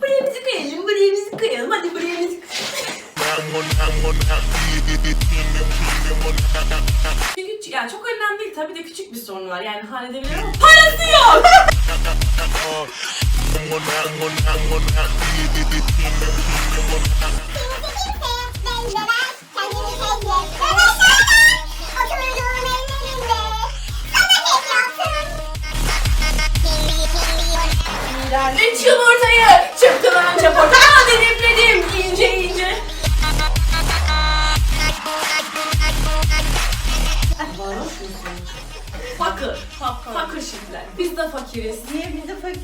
Buraya müzik koyalım, buraya müzik koyalım. Hadi buraya müzik. Çünkü yani çok önemli değil tabii de küçük bir sorun var. Yani halledebilir ama parası yok. have, Üç yumurtayı çıktı bence portakal dilimledim ince ince. Fakir. Fakir şifler. Biz de fakiriz. Niye bizi fakir?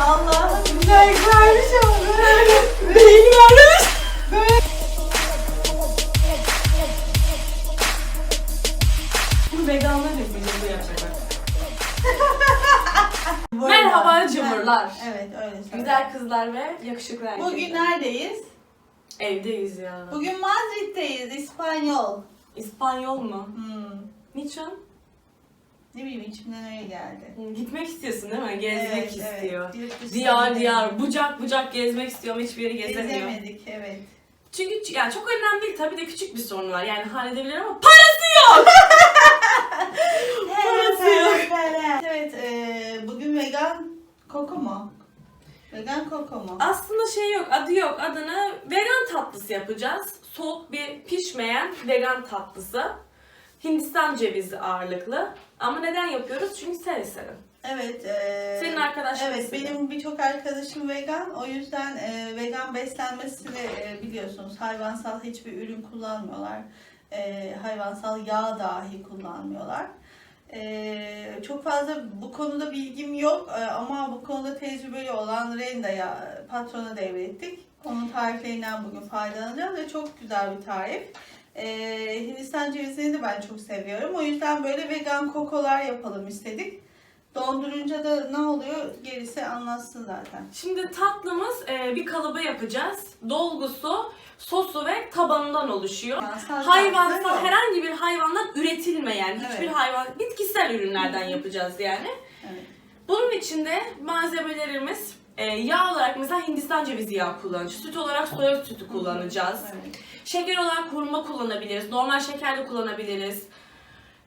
Allah güzel vermiş ama böyle. Beyni vermiş. Böyle. Bu veganlar yapacak bu yapacak. Merhaba cumhurlar. Evet öyle söyle. Güzel kızlar ve yakışıklı erkekler. Bugün neredeyiz? Evdeyiz ya. Bugün Madrid'deyiz, İspanyol. İspanyol mu? Hmm. Niçin? Ne bileyim içimden öyle geldi. Hı, Gitmek istiyorsun değil mi? Gezmek Evet, istiyor. evet. Yurt dışına Diyar gidelim. diyar, bucak bucak gezmek istiyorum. Hiçbir yeri gezemiyor. Gezemedik evet. Çünkü yani çok önemli değil. Tabii de küçük bir sorun var. Yani halledebilir ama parası yok. Parası yok. Evet, e, bugün vegan koko mu? Vegan koko mu? Aslında şey yok, adı yok. Adını vegan tatlısı yapacağız. Soğuk bir pişmeyen vegan tatlısı. Hindistan cevizi ağırlıklı. Ama neden yapıyoruz? Çünkü seve seve. Evet. e, Senin arkadaşın Evet, mesela. benim birçok arkadaşım vegan. O yüzden e, vegan beslenmesini e, biliyorsunuz. Hayvansal hiçbir ürün kullanmıyorlar. E, hayvansal yağ dahi kullanmıyorlar. E, çok fazla bu konuda bilgim yok e, ama bu konuda tecrübeli olan Renda'ya patrona devrettik. Onun tariflerinden bugün faydalanacağım ve çok güzel bir tarif. E, Hindistan cevizini de ben çok seviyorum. O yüzden böyle vegan kokolar yapalım istedik. Dondurunca da ne oluyor gerisi anlatsın zaten. Şimdi tatlımız e, bir kalıba yapacağız. Dolgusu, sosu ve tabanından oluşuyor. Hayvansal herhangi bir hayvandan üretilmeyen, hiçbir Evet. hayvan, bitkisel ürünlerden yapacağız yani. Evet. Bunun içinde malzemelerimiz e, yağ olarak mesela Hindistan cevizi yağı kullanacağız. Süt olarak soya sütü kullanacağız. Evet. Şeker olarak hurma kullanabiliriz. Normal şeker de kullanabiliriz.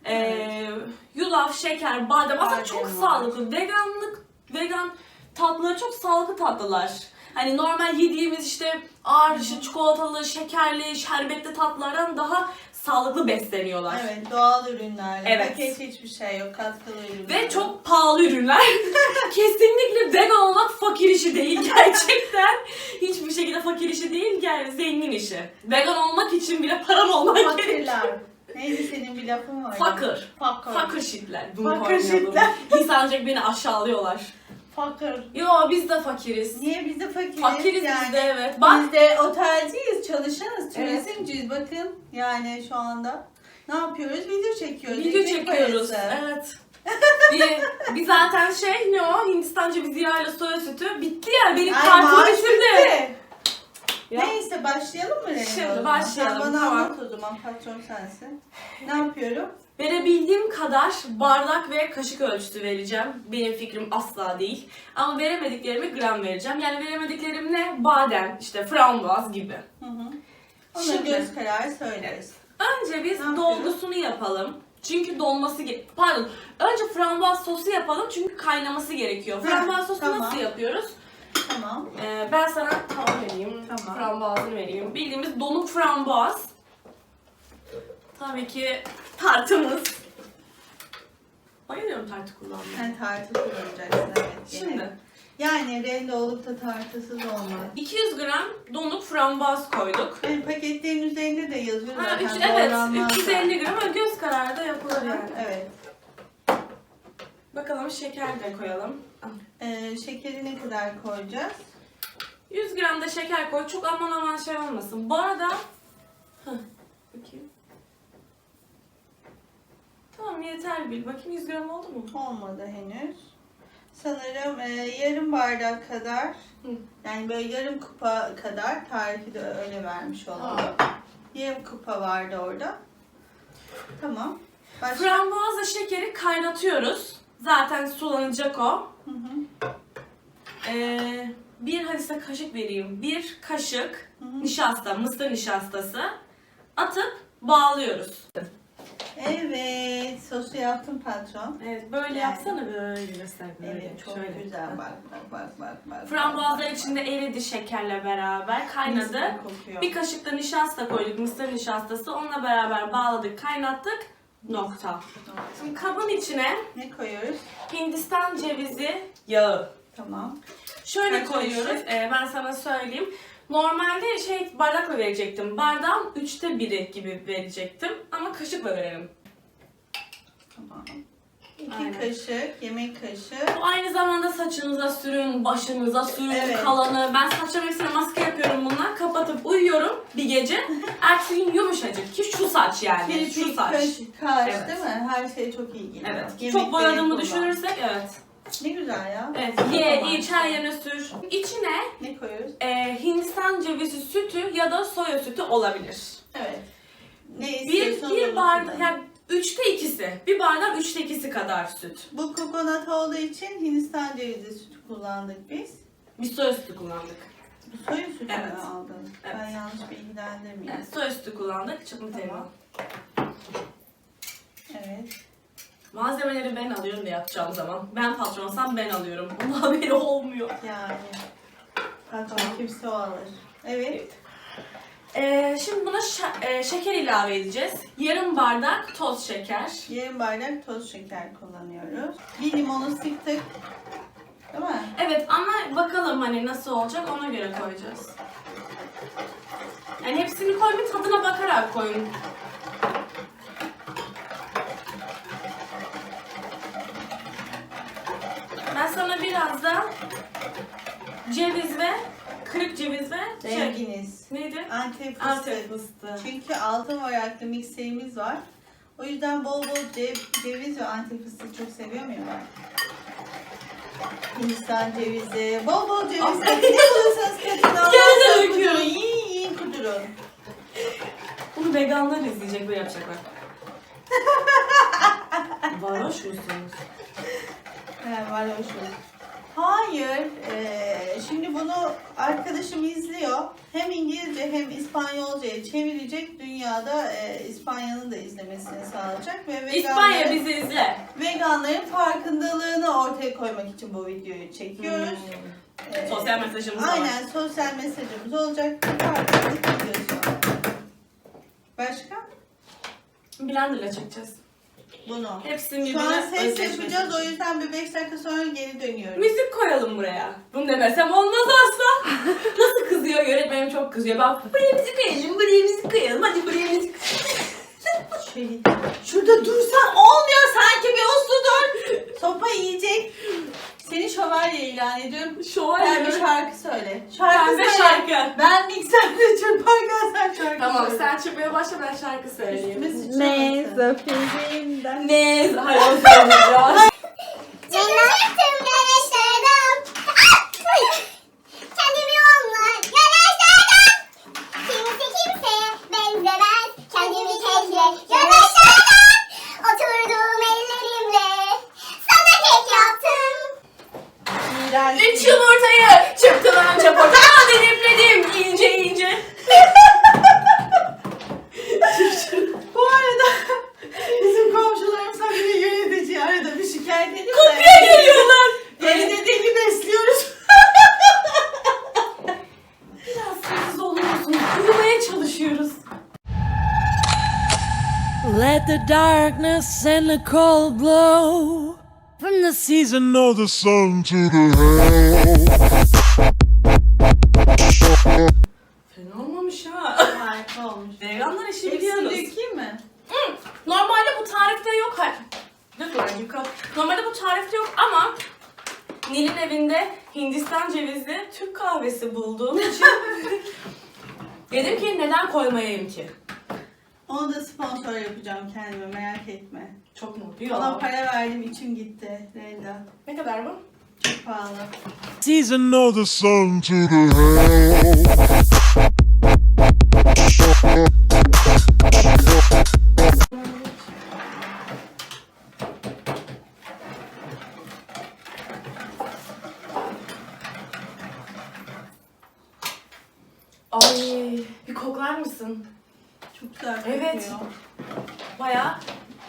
Ee, yulaf, şeker, badem aslında Badem çok var. sağlıklı. Veganlık, vegan tatlıları çok sağlıklı tatlılar. Hani normal yediğimiz işte ağır işte çikolatalı, şekerli, şerbetli tatlılardan daha sağlıklı besleniyorlar. Evet, doğal ürünlerle. Evet. Paket hiçbir şey yok, katkılı ürünler. Ve çok pahalı ürünler. Kesinlikle vegan olmak fakir işi değil gerçekten. Hiçbir şekilde fakir işi değil, yani zengin işi. Vegan olmak için bile paran olmak gerekiyor. Fakirler. Neydi senin bir lafın var? Fakir. Fakir. Fakir şitler. Fakir şitler. İnsancak beni aşağılıyorlar. Fakir. Yo biz de fakiriz. Niye biz de fakiriz? Fakiriz yani? biz de evet. Bak Biz de otelciyiz, çalışanız, Evet. turizmciyiz bakın. Yani şu anda ne yapıyoruz? Video çekiyoruz. video ekmek çekiyoruz. parası. Evet. bir, bir zaten şey ne o Hindistan cevizi yağıyla soya sütü bitti ya benim kartım bitirdi. Ya. Neyse başlayalım mı? Şimdi başlayalım, Sen bana tamam. anlat o zaman patron sensin. Ne yapıyorum? Verebildiğim kadar bardak ve kaşık ölçüsü vereceğim. Benim fikrim asla değil. Ama veremediklerimi gram vereceğim. Yani veremediklerim ne? Badem, işte frambuaz gibi. Hı hı. Onu Şimdi- göz kararı söyleriz. Önce biz Ne dolgusunu yapalım. Çünkü donması pardon. Önce frambuaz sosu yapalım çünkü kaynaması gerekiyor. Frambuaz sosu tamam. nasıl yapıyoruz? Tamam. Ee, ben sana tava vereyim. Tamam. Frambuazını vereyim. Bildiğimiz donuk frambuaz. Tabii ki tartımız. Bayılıyorum tartı kullanmaya. Sen tartı kullanacaksın evet. Şimdi Yani rende olup da tartısız olmaz. 200 gram donuk frambuaz koyduk. Yani paketlerin üzerinde de yazıyor Ha, zaten. üç, evet, doğranmaz da. 350 gram ama göz kararı da yapılır yani. Evet. Bakalım şeker de koyalım. Ee, şekeri ne kadar koyacağız? 100 gram da şeker koy. Çok aman aman şey olmasın. Bu arada... Heh, bakayım. Tamam yeter bil. Bakayım 100 gram oldu mu? Olmadı henüz. Sanırım e, yarım bardak kadar Hı. yani böyle yarım kupa kadar tarifi de öyle vermiş olalım. Yarım kupa vardı orada. Tamam. Başka? Frambuazla şekeri kaynatıyoruz. Zaten sulanacak o. Hı hı. Ee, bir hadi size kaşık vereyim. Bir kaşık Hı hı. nişasta, mısır nişastası atıp bağlıyoruz. Evet, sosu yaptım patron. Evet böyle yapsana böyle göster böyle. Evet, çok şöyle. güzel. Bak, bak, bak, bak, bak. Frambuazlar içinde eridi şekerle beraber Mis kaynadı. gibi kokuyor. Bir kaşık da nişasta koyduk, mısır nişastası. Onunla beraber bağladık, kaynattık. Nokta. Şimdi kabın içine Ne koyuyoruz? Hindistan cevizi yağı. Tamam. Şöyle Kaç koyuyoruz. kaşık? Ee, ben sana söyleyeyim. Normalde şey bardakla verecektim. Bardağın üçte biri gibi verecektim. Ama kaşıkla verelim. Tamam. İki Aynen. kaşık, yemek kaşığı. Bu aynı zamanda saçınıza sürün, başınıza sürün, Evet. kalanı. Ben saçlarım hepsine maske yapıyorum bununla. Kapatıp uyuyorum bir gece. Ertesi gün yumuşacık ki şu saç yani. şu Kirpik, saç. kaş, kaş Evet. değil mi? Her şey çok iyi geliyor. Evet. Yemekleri Çok boyadığımı kullan. düşünürsek evet. Ne güzel ya. Evet. Ye, Tamam. iç her yerine sür. İçine Ne koyuyoruz? e, Hindistan cevizi sütü ya da soya sütü olabilir. Evet. Ne Bir, istiyorsan bir onu bardak, kullan. yani üçte ikisi. Bir bardak üçte ikisi kadar süt. Bu kokonat olduğu için Hindistan cevizi sütü kullandık biz. Biz soya sütü kullandık. Bu soya sütü Evet. mü aldın? Evet. Ben yanlış bilgilendirmeyeyim. Evet, soya sütü kullandık. Çıkma Tamam. Evet. Malzemeleri ben alıyorum da yapacağım zaman. Ben patronsam ben alıyorum. Bunun haberi olmuyor. Yani. Patron kimse o alır. Evet. Ee, şimdi buna e, şeker ilave edeceğiz. Yarım bardak toz şeker. Yarım bardak toz şeker kullanıyoruz. Bir limonu sıktık. Değil mi? Evet ama bakalım hani nasıl olacak ona göre koyacağız. Yani hepsini koymayın tadına bakarak koyun. Ben sana biraz da ceviz ve kırık ceviz ve şey, Zenginiz. neydi? Antep fıstık. Antep fıstığı. Çünkü altın varaklı mikserimiz var. O yüzden bol bol cev- ceviz ve antep fıstığı çok seviyor muyum ben? Hindistan cevizi, bol bol ceviz. Aferin. ne bulursanız katın Gene Allah'ın döküyorum. kudurun. Yiyin yiyin kudurun. Bunu veganlar izleyecek böyle yapacaklar. Varoş musunuz? He, var hoş olur. Hayır. eee, şimdi bunu arkadaşım izliyor. Hem İngilizce hem İspanyolca'ya çevirecek. Dünyada eee, İspanya'nın da izlemesini sağlayacak. Ve İspanya bizi izle. veganların farkındalığını ortaya koymak için bu videoyu çekiyoruz. Hmm. Sosyal mesajımız da var. Aynen sosyal mesajımız olacak. Bir farkındalık videosu. Başka? Blender'la çekeceğiz. Bunu. Hepsini Şu an birbirine ses yapacağız. O yüzden bir 5 dakika sonra geri dönüyoruz. Müzik koyalım buraya. Bunu demesem olmaz asla. Nasıl kızıyor yönetmenim çok kızıyor. Ben buraya müzik koyalım, buraya müzik koyalım. Hadi buraya müzik. Şey, şurada dursan olmuyor sanki bir uslu dur. Sopa yiyecek. Seni şövalye ilan ediyorum. Şövalye Ben bir şarkı söyle. Şarkı Pembe söyle. şarkı. Ben mikserde çırparken sen şarkı Tamam söyle. sen çıkmaya başla ben şarkı söyleyeyim. Üstüme sıçramasın. Zaferimden. Ne? Hayır onu söyleyeceğim. Darkness and the cold blow from the season. know the sun to the hill. Fena olmamış ha. Harika olmuş. Veganlar işi biliyoruz. dökeyim mi? Hı, Normalde bu tarifte yok. Hayır. Dur dur dakika. Normalde bu tarifte yok ama Nil'in evinde Hindistan cevizli Türk kahvesi bulduğum için dedim ki neden koymayayım ki? Onu da sponsor yapacağım kendime merak etme. Çok mu? Ona Yok. para verdim içim gitti Renda. Ne kadar bu? Çok pahalı. Season know the sun to the hill. Güzel Evet. Bayağı.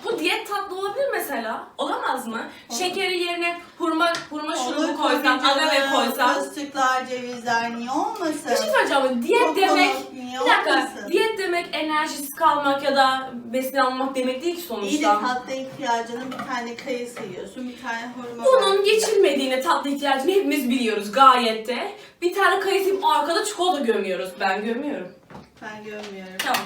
Bu diyet tatlı olabilir mesela. Olamaz mı? Şekeri yerine hurma hurma şurubu koysan, agave koysan. Fıstıklar, cevizler niye olmasın? Bir şey söyleyeceğim ama diyet Kokonat demek niye bir dakika, olmasın? diyet demek enerjisiz kalmak ya da besin almamak demek değil ki İyi de sonuçta. tatlı ihtiyacının bir tane kayısı yiyorsun, bir tane hurma Bunun var. geçilmediğini, tatlı ihtiyacını hepimiz biliyoruz gayet de. Bir tane kayısı arkada çikolata gömüyoruz. Ben gömüyorum. Ben görmüyorum. Tamam.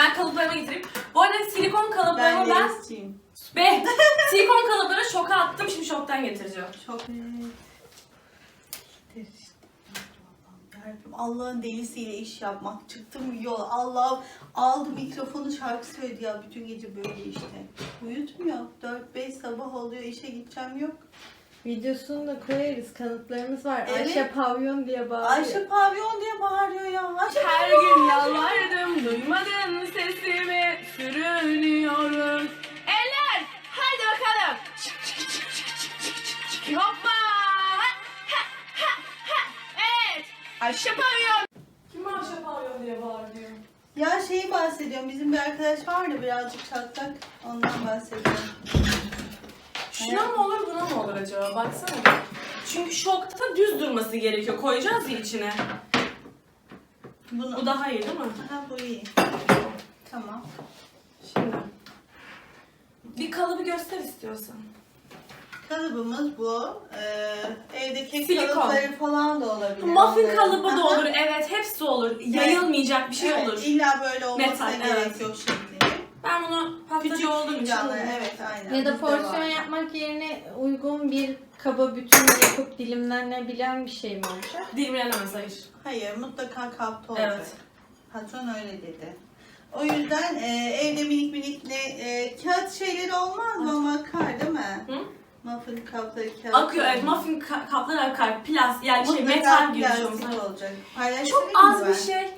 Ben kalıplarıma getireyim. Bu arada silikon Ben kalıplarımı ben... Yelizciyim. Be! silikon kalıpları şoka attım. Şimdi şoktan getireceğim. Çok Yarabbim Allah'ın delisiyle iş yapmak. Çıktım yol. Allah aldı mikrofonu şarkı söyledi ya. Bütün gece böyle işte. Uyutmuyor. 4-5 sabah oluyor. işe gideceğim yok. Videosunu da koyarız. Kanıtlarımız var. Evet. Ayşe Pavyon diye bağırıyor. Ayşe pavyon diye bağırıyor ya. Ayşe Her gün yalvardım, duymadın sesimi, sürünüyorum. Eller, haydi bakalım. Hoppa. Ha, ha, ha, ha. Evet, Ayşe Pavyon. Kim Ayşe Pavyon diye bağırıyor? Ya şeyi bahsediyorum. Bizim bir arkadaş vardı birazcık çatlak. Ondan bahsediyorum. Şuna mı olur, buna mı olur acaba? Baksana. Çünkü şokta düz durması gerekiyor. Koyacağız ya içine. Bunu... Bu daha iyi değil mi? Ha bu iyi. Tamam. Şimdi. Bir kalıbı göster istiyorsan. Kalıbımız bu. Ee, evde kek Silikon. kalıpları falan da olabilir. Muffin Onların- kalıbı da Aha. olur. Evet, hepsi olur. Yayılmayacak bir şey Evet, olur. İlla böyle olmasına Metal, gerek evet. yok şekli. Ben bunu pastacı olduğum için evet aynen. Ya da porsiyon var. yapmak yerine uygun bir kaba bütün yapıp dilimlenebilen bir şey mi olacak? dilimlenemez hayır. Hayır mutlaka kapta olacak. Evet. Patron öyle dedi. O yüzden e, evde minik minik ne e, kağıt şeyleri olmaz mı ama akar değil mi? Hı? Muffin kapları kağıt. Akıyor evet muffin ka- kapları akar. Plas yani şey metal gibi şey olacak. Paylaştırayım Çok mı az ben? bir şey.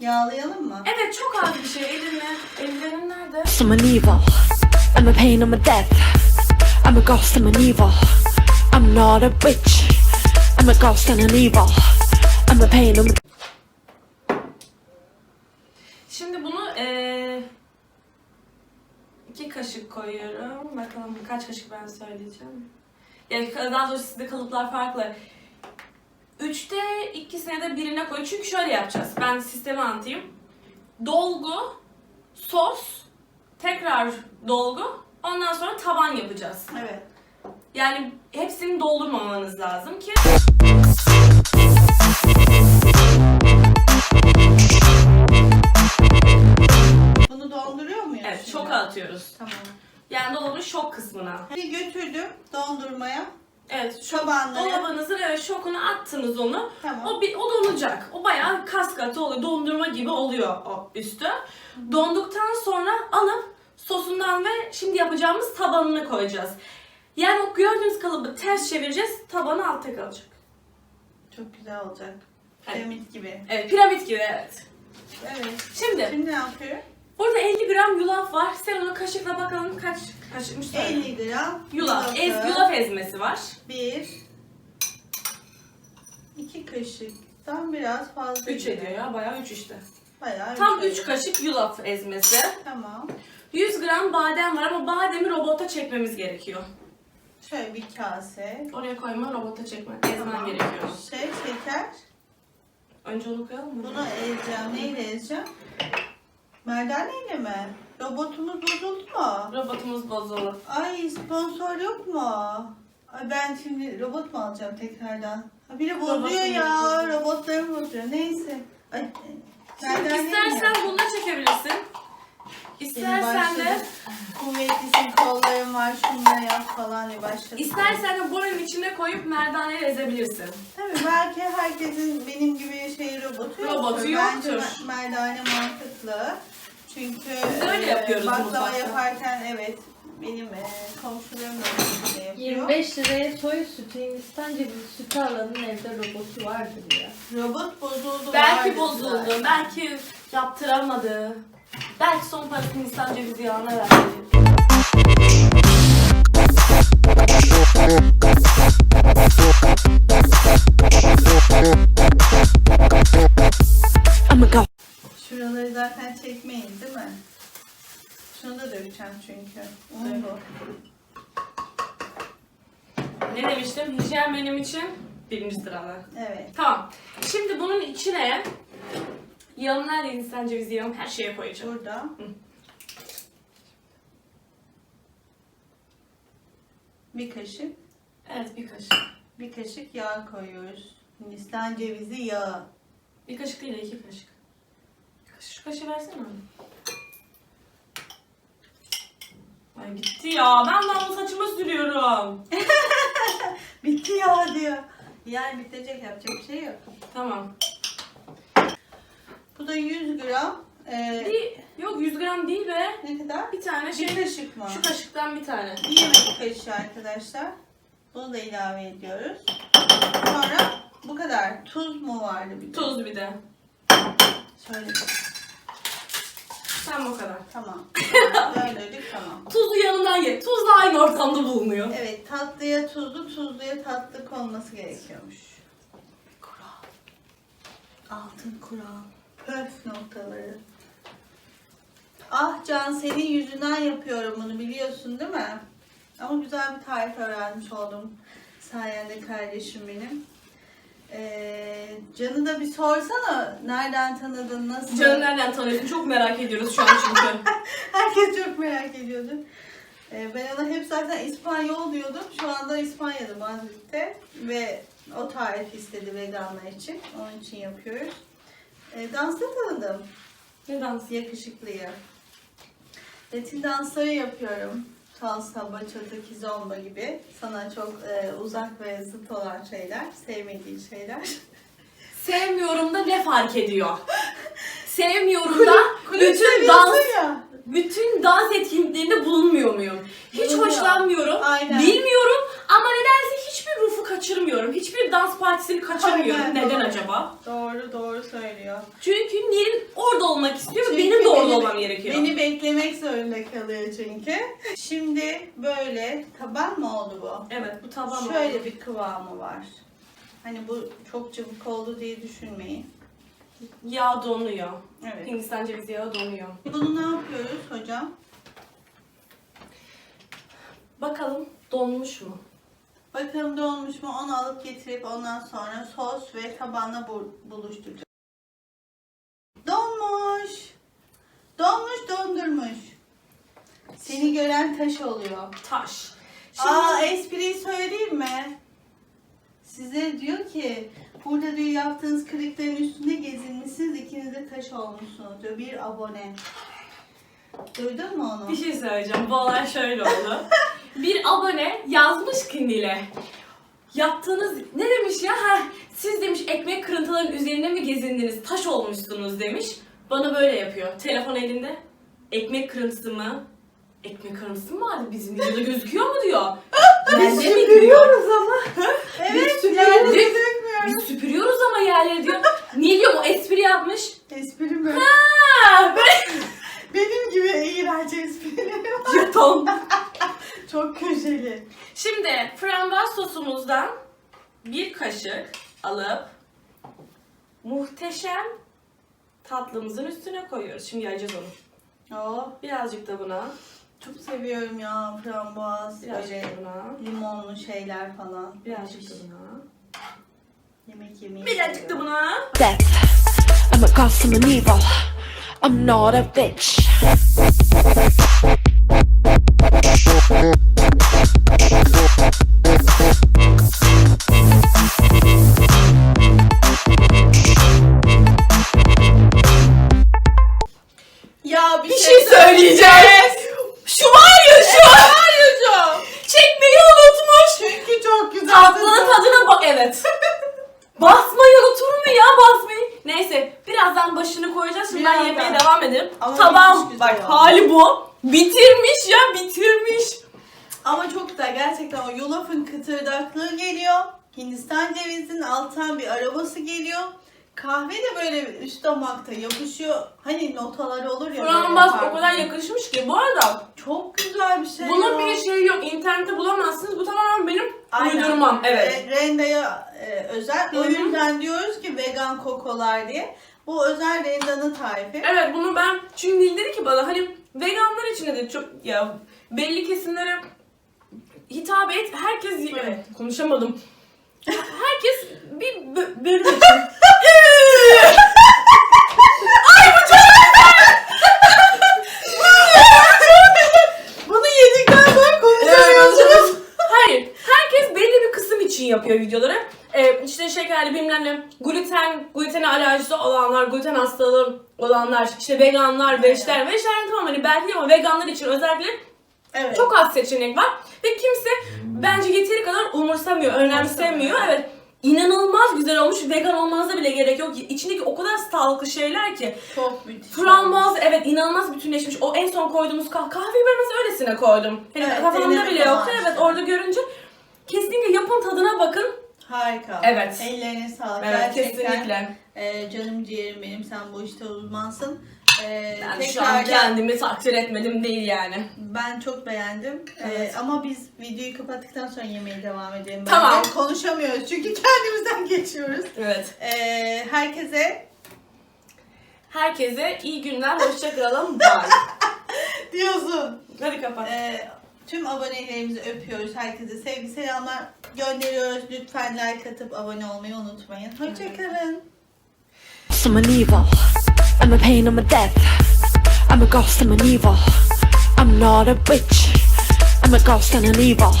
Yağlayalım mı? Evet çok az bir şey. Elinle. Ellerin nerede? I'm an evil. I'm a pain, I'm a death. I'm a ghost, I'm an evil. I'm not a witch. I'm a ghost and an evil. I'm a pain, I'm a Şimdi bunu eee iki kaşık koyuyorum. Bakalım kaç kaşık ben söyleyeceğim. Yani daha doğrusu sizde kalıplar farklı. Üçte ikisine de birine koy. Çünkü şöyle yapacağız. Ben sistemi anlatayım. Dolgu, sos, tekrar dolgu. Ondan sonra taban yapacağız. Evet. Yani hepsini doldurmamanız lazım ki Bunu donduruyor muyuz? evet şimdi? şoka atıyoruz. Tamam. Yani dolabın şok kısmına. Bir götürdüm dondurmaya. Evet şu Tabanları. dolabınızın evet şokunu attınız onu. Tamam. O bir o donacak. O bayağı kas katı oluyor. Dondurma gibi oluyor o üstü. Donduktan sonra alıp sosundan ve şimdi yapacağımız tabanını koyacağız. Yani o gördüğünüz kalıbı ters çevireceğiz. Tabanı altta kalacak. Çok güzel olacak. Evet. Piramit gibi. Evet piramit gibi evet. Evet. Şimdi Şimdi ne yapıyorum? Burada 50 gram yulaf var. Sen onu kaşıkla bakalım kaç kaşıkmış söyle. 50 gram Yulaf. Ez, yulaf ezmesi var. Bir. iki kaşıktan biraz fazla. 3 gibi. ediyor ya bayağı 3 işte. Bayağı Tam üç 3 ediyor. kaşık yulaf ezmesi. Tamam. 100 gram badem var ama bademi robota çekmemiz gerekiyor. Şöyle bir kase. Oraya koyma, robota çekme. Ezmen Tamam. gerekiyor. Şey şeker. Önce onu koyalım mı? Bunu ezeceğim. Neyle ezeceğim? Merdaneyle mi? Robotumuz bozuldu mu? Robotumuz bozuldu. Ay sponsor yok mu? Ay ben şimdi robot mu alacağım tekrardan? Ha biri bozuyor ya. bozuyor. Robotlarım bozuyor. Neyse. Ay, merdaneyle istersen mi? bununla çekebilirsin. İstersen de. Kuvvetlisin kollarım var şunları yap falan diye başladı. istersen de borun içine koyup merdaneyle ezebilirsin. Tabii belki herkesin benim gibi şey robotu yoktur. Robotu Bence yoktur. me- merdane mantıklı. Çünkü Biz öyle e, yapıyoruz baklava mutfakta. yaparken evet benim e, komşularım da yapıyor. 25 liraya soy sütü Hindistan cevizi sütü alanın evde robotu vardır ya. Robot bozuldu. Belki bozuldu, zaten. belki yaptıramadı. Belki son parasını insan cevizi yağına verdi. Şuraları zaten çekmeyin değil mi? Şunu da döveceğim çünkü. Ne demiştim? Hijyen benim için birinci sırada. Evet. Tamam. Şimdi bunun içine yanına insan cevizi yağım her şeye koyacağım. Burada. Hı. Bir kaşık. Evet bir kaşık. Bir kaşık yağ koyuyoruz. Hindistan cevizi yağı. Bir kaşık değil de iki kaşık. Bir kaşık şu kaşığı versene. Ay gitti ya. Ben daha bu saçıma sürüyorum. Bitti ya diyor. Yer bitecek yapacak bir şey yok. Tamam. Bu da 100 gram. Ee, Bir, yok 100 gram değil be. ne kadar? Bir tane Bir şey. kaşık mı? Şu kaşıktan bir tane. Bir yemek kaşığı arkadaşlar. Bunu da ilave ediyoruz. Sonra bu kadar. Tuz mu vardı bir de? Tuz bir de. Şöyle. Tam o kadar. Tamam. Böyledik tamam. Tuzu yanından ye. Tuz da aynı ortamda bulunuyor. Evet tatlıya tuzlu, tuzluya tatlı konması gerekiyormuş. Kural. Altın kural. Pöf noktaları. Ah Can senin yüzünden yapıyorum bunu biliyorsun değil mi? Ama güzel bir tarif öğrenmiş oldum. Sayende kardeşim benim. Ee, Can'ı da bir sorsana nereden tanıdın, nasıl? Canı nereden tanıyorsun? Çok merak ediyoruz şu an çünkü. Herkes çok merak ediyordu. Ee, ben ona hep zaten İspanyol diyordum. Şu anda İspanya'da Madrid'de ve o tarif istedi veganlar için. Onun için yapıyoruz. Ee, dansta tanıdım ne dans? yakışıklıyı. Latin dansları yapıyorum. Salsa, bachata, kizomba gibi. Sana çok e, uzak ve zıt olan şeyler, sevmediğin şeyler. Sevmiyorum da ne fark ediyor? Sevmiyorum da bütün dans ya. bütün dans etkinliklerinde bulunmuyor muyum? Hiç Bulunuyor. hoşlanmıyorum. Aynen. Bilmiyorum ama rufu kaçırmıyorum. Hiçbir dans partisini kaçırmıyorum. Aynen, Neden doğru. acaba? Doğru doğru söylüyor. Çünkü Nil'in orada olmak istiyor ve Çünkü benim de orada beni- olmam gerekiyor. Beni beklemek zorunda kalıyor çünkü. Şimdi böyle taban mı oldu bu? Evet bu taban Şöyle oldu. bir kıvamı var. Hani bu çok çabuk oldu diye düşünmeyin. Yağ donuyor. Evet. Hindistan cevizi yağı donuyor. Bunu ne yapıyoruz hocam? Bakalım donmuş mu? Bakalım dolmuş mu? Onu alıp getirip ondan sonra sos ve tabanla bu- buluşturacağız. Donmuş. Donmuş dondurmuş. Seni gören taş oluyor. Taş. Şimdi Aa espriyi söyleyeyim mi? Size diyor ki burada diyor yaptığınız kırıkların üstünde gezinmişsiniz ikiniz de taş olmuşsunuz diyor bir abone. Duydun mu onu? Bir şey söyleyeceğim. Bu olay şöyle oldu. bir abone yazmış ki Nil'e. Yaptığınız ne demiş ya? Ha, siz demiş ekmek kırıntılarının üzerine mi gezindiniz? Taş olmuşsunuz demiş. Bana böyle yapıyor. Telefon elinde. Ekmek kırıntısı mı? Ekmek kırıntısı mı vardı bizim videoda gözüküyor mu diyor. Yerde mi diyor. ama. evet Biz süpürüyoruz. Biz süpürüyoruz ama yerleri diyor. Nil diyor o espri yapmış. Espri böyle. Ha, böyle Benim gibi iğrenç espri. yatom. Çok köşeli. Şimdi frambuaz sosumuzdan bir kaşık alıp muhteşem tatlımızın üstüne koyuyoruz. Şimdi yayacağız onu. Oh, Birazcık da buna, çok seviyorum ya frambuaz, birazcık böyle da buna, limonlu şeyler falan. birazcık da buna, Yemek yemeyi birazcık da seviyorum. buna. Death. I'm a I'm an evil. I'm not a bitch. Ya bir, Bir şey söyleyeceğiz. Şu var ya şu. Var ya şu. Çekmeyi unutmuş. Çünkü çok güzel. Tatlının tadına bak. Evet. Basmayı unutur mu ya basmayı? Neyse birazdan başını koyacağız. Şimdi ben yemeğe devam ederim. Ama bak hali bu. Bitirmiş ya bitirmiş. Ama çok güzel gerçekten o kıtırdaklığı geliyor. Hindistan cevizinin alttan bir arabası geliyor. Kahve de böyle üst damakta yapışıyor. Hani notaları olur ya. böyle Frambuaz o farklı. kadar yakışmış ki. Bu arada Çok güzel bir şey. bunun ya. bir şey yok. İnternette bulamazsınız. Bu tamamen benim Aynen. uydurmam. Evet. Re- Renda'ya e, özel. Hı O hı. yüzden diyoruz ki vegan kokolar diye. Bu özel rendanın tarifi. Evet bunu ben çünkü Nil dedi ki bana hani veganlar için de çok ya belli kesimlere hitap et. Herkes evet konuşamadım. Herkes bir bö- bölüm için. Bunu yedikten sonra konuşamıyorsunuz. Hayır. Herkes belli bir kısım için yapıyor videoları. Ee, işte şekerli bilmem ne, gluten, glutene alerjisi olanlar, gluten hastalığı olanlar, işte veganlar, vejetaryen. Vejetaryen tamam hani belki ama veganlar için özellikle Evet. çok az seçenek var. Ve kimse bence yeteri kadar umursamıyor, önemsemiyor. Evet. İnanılmaz güzel olmuş. Vegan olmanıza bile gerek yok. İçindeki o kadar sağlıklı şeyler ki. çok müthiş. Framboz evet inanılmaz bütünleşmiş. O en son koyduğumuz kah kahveyi ben mesela öylesine koydum. Hani Evet, kafamda denemek bile yoktu. amaçlı. Evet orada görünce kesinlikle yapın tadına bakın. Harika. Evet. Ellerine sağlık. Evet Gerçekten, kesinlikle. e, canım ciğerim benim. Sen bu işte uzmansın. E, Ben şu an tekrardan- kendimi takdir etmedim değil yani. Ben çok beğendim. Evet. Ee, ama biz videoyu kapattıktan sonra yemeğe devam edelim. Tamam. Bence Konuşamıyoruz çünkü kendimizden geçiyoruz. Evet. Ee, herkese Herkese iyi günler. Hoşçakalın. Bye. diyorsun. Hadi kapat. Ee, tüm abonelerimizi öpüyoruz. Herkese sevgi selamlar gönderiyoruz. Lütfen like atıp abone olmayı unutmayın. Hoşçakalın. Evil. I'm a pain, I'm a death. I'm a ghost, I'm an evil. I'm not a witch. I'm a ghost and an evil.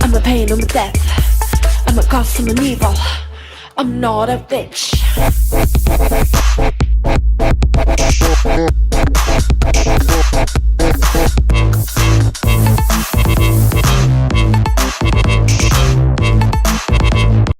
I'm a pain, I'm a death. I'm a ghost, I'm an evil. I'm not a bitch.